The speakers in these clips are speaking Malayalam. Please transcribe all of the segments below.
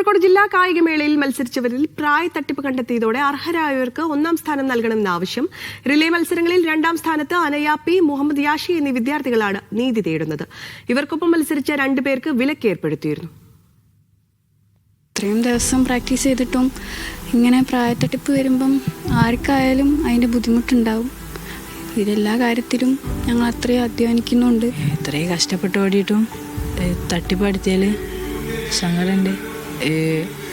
കോഴിക്കോട് ജില്ലാ കായികമേളയിൽ മത്സരിച്ചവരിൽ പ്രായ തട്ടിപ്പ് കണ്ടെത്തിയതോടെ അർഹരായവർക്ക് ഒന്നാം സ്ഥാനം നൽകണമെന്ന ആവശ്യം. റിലേ മത്സരങ്ങളിൽ രണ്ടാം സ്ഥാനത്ത് അനയ പി മുഹമ്മദ് യാഷി എന്നീ വിദ്യാർത്ഥികളാണ് നീതി തേടുന്നത്. ഇവർക്കൊപ്പം മത്സരിച്ച രണ്ടുപേർക്ക് വിലക്ക് ഏർപ്പെടുത്തിയിരുന്നു. ഇത്രയും ദിവസം പ്രാക്ടീസ് ചെയ്തിട്ടും ഇങ്ങനെ പ്രായത്തട്ടിപ്പ് വരുമ്പം ആർക്കായാലും അതിന്റെ ബുദ്ധിമുട്ടുണ്ടാവും. ഇതെല്ലാ കാര്യത്തിലും ഞങ്ങൾ അത്രയും അധ്വാനിക്കുന്നുണ്ട്. ഇത്രയും കഷ്ടപ്പെട്ട് ഓടിയിട്ടും തട്ടിപ്പടുത്തിയാൽ സങ്കടമുണ്ട്.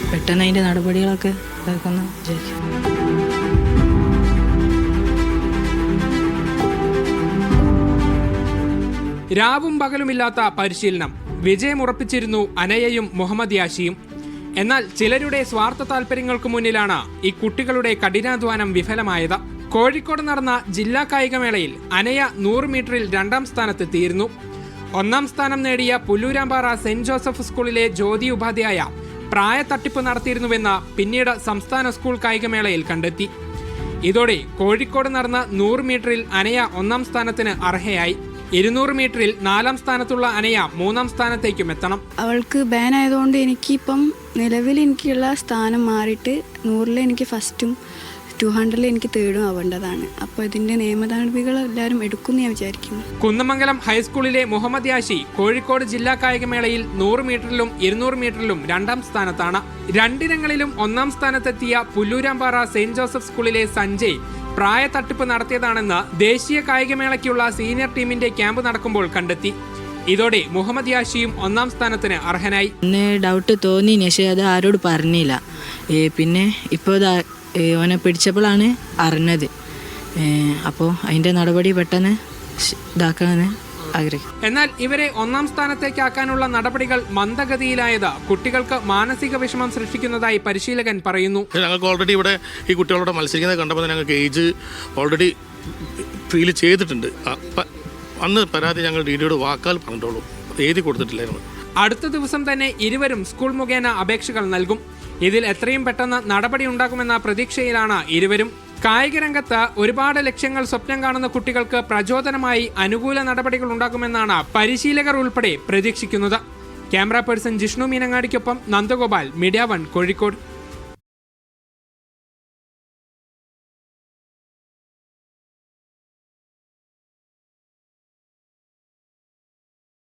പെട്ടെന്ന് അതിന്റെ നടപടികളൊക്കെ ഇതാക്കുന്ന വിചാരിക്കും രാവും പകലുമില്ലാത്ത പരിശീലനം. വിജയമുറപ്പിച്ചിരുന്നു അനയയും മുഹമ്മദ് യാഷിയും എന്നാൽ ചിലരുടെ സ്വാർത്ഥ താല്പര്യങ്ങൾക്ക് മുന്നിലാണ് ഈ കുട്ടികളുടെ കഠിനാധ്വാനം വിഫലമായത്. കോഴിക്കോട് നടന്ന ജില്ലാ കായികമേളയിൽ അനയ നൂറ് മീറ്ററിൽ രണ്ടാം സ്ഥാനത്തെത്തിയിരുന്നു. ഒന്നാം സ്ഥാനം നേടിയ പുല്ലൂരാമ്പാറ സെന്റ് ജോസഫ് സ്കൂളിലെ ജ്യോതി ഉപാധ്യായ പ്രായ തട്ടിപ്പ് നടത്തിയിരുന്നുവെന്ന പിന്നീട് സംസ്ഥാന സ്കൂൾ കായികമേളയിൽ കണ്ടെത്തി. ഇതോടെ കോഴിക്കോട് നടന്ന നൂറ് മീറ്ററിൽ അനയ ഒന്നാം സ്ഥാനത്തിന് അർഹയായി. ഇരുന്നൂറ് മീറ്ററിൽ നാലാം സ്ഥാനത്തുള്ള അനയ മൂന്നാം സ്ഥാനത്തേക്കും എത്തണം. അവൾക്ക് ബാൻ ആയതുകൊണ്ട് എനിക്കിപ്പം നിലവിൽ എനിക്കുള്ള സ്ഥാനം മാറിയിട്ട് നൂറിൽ എനിക്ക് ഫസ്റ്റും ടു ഹൺഡ്രഡിൽ എനിക്ക് തേർഡും ആവേണ്ടതാണ്. അപ്പോൾ ഇതിന്റെ നിയമ എല്ലാരും എല്ലാവരും എടുക്കും ഞാൻ വിചാരിക്കുന്നു. കുന്നമംഗലം ഹൈസ്കൂളിലെ മുഹമ്മദ് യാഷി കോഴിക്കോട് ജില്ലാ കായികമേളയിൽ നൂറ് മീറ്ററിലും ഇരുന്നൂറ് മീറ്ററിലും രണ്ടാം സ്ഥാനത്താണ്. രണ്ടിനങ്ങളിലും ഒന്നാം സ്ഥാനത്തെത്തിയ പുല്ലൂരാമ്പാറ സെന്റ് ജോസഫ് സ്കൂളിലെ സഞ്ജയ് പ്രായ തട്ടിപ്പ് നടത്തിയതാണെന്ന് ദേശീയ കായികമേളയ്ക്കുള്ള സീനിയർ ടീമിന്റെ ക്യാമ്പ് നടക്കുമ്പോൾ കണ്ടെത്തി. ഇതോടെ മുഹമ്മദ് യാഷിയും ഒന്നാം സ്ഥാനത്തിന് അർഹനായി. ഡൗട്ട് തോന്നി പക്ഷേ അത് ആരോട് പറഞ്ഞില്ല. പിന്നെ ഇപ്പോൾ ഓനെ പിടിച്ചപ്പോഴാണ് അറിഞ്ഞത്. അപ്പോൾ അതിന്റെ നടപടി പെട്ടെന്ന് ഇതാക്കണമെന്ന് ഇതാക്കാമെന്ന് ആഗ്രഹിക്കും എന്നാൽ ഇവരെ ഒന്നാം സ്ഥാനത്തേക്കാക്കാനുള്ള നടപടികൾ മന്ദഗതിയിലായത് കുട്ടികൾക്ക് മാനസിക വിഷമം സൃഷ്ടിക്കുന്നതായി പരിശീലകൻ പറയുന്നു. ഞങ്ങൾക്ക് ഓൾറെഡി ഇവിടെ ഈ കുട്ടികളോട് മത്സരിക്കുന്നത് കണ്ടപ്പോൾ തന്നെ ഞങ്ങൾക്ക് ഏജ് ഓൾറെഡി ഫീൽ ചെയ്തിട്ടുണ്ട്. അന്ന് പരാതി ഞങ്ങൾ ഡി ഡിയോട് വാക്കാൽ പറഞ്ഞിട്ടുള്ളൂ. എഴുതി കൊടുത്തിട്ടില്ലായിരുന്നു. അടുത്ത ദിവസം തന്നെ ഇരുവരും സ്കൂൾ മുഖേന അപേക്ഷകൾ നൽകും. ഇതിൽ എത്രയും പെട്ടെന്ന് നടപടി ഉണ്ടാകുമെന്ന പ്രതീക്ഷയിലാണ് ഇരുവരും. കായിക രംഗത്ത് ഒരുപാട് ലക്ഷ്യങ്ങൾ സ്വപ്നം കാണുന്ന കുട്ടികൾക്ക് പ്രചോദനമായി അനുകൂല നടപടികൾ ഉണ്ടാകുമെന്നാണ് പരിശീലകർ ഉൾപ്പെടെ പ്രതീക്ഷിക്കുന്നത്. ക്യാമറ പേഴ്സൺ ജിഷ്ണു മീനങ്ങാടിക്കൊപ്പം നന്ദഗോപാൽ മീഡിയ വൺ കോഴിക്കോട്.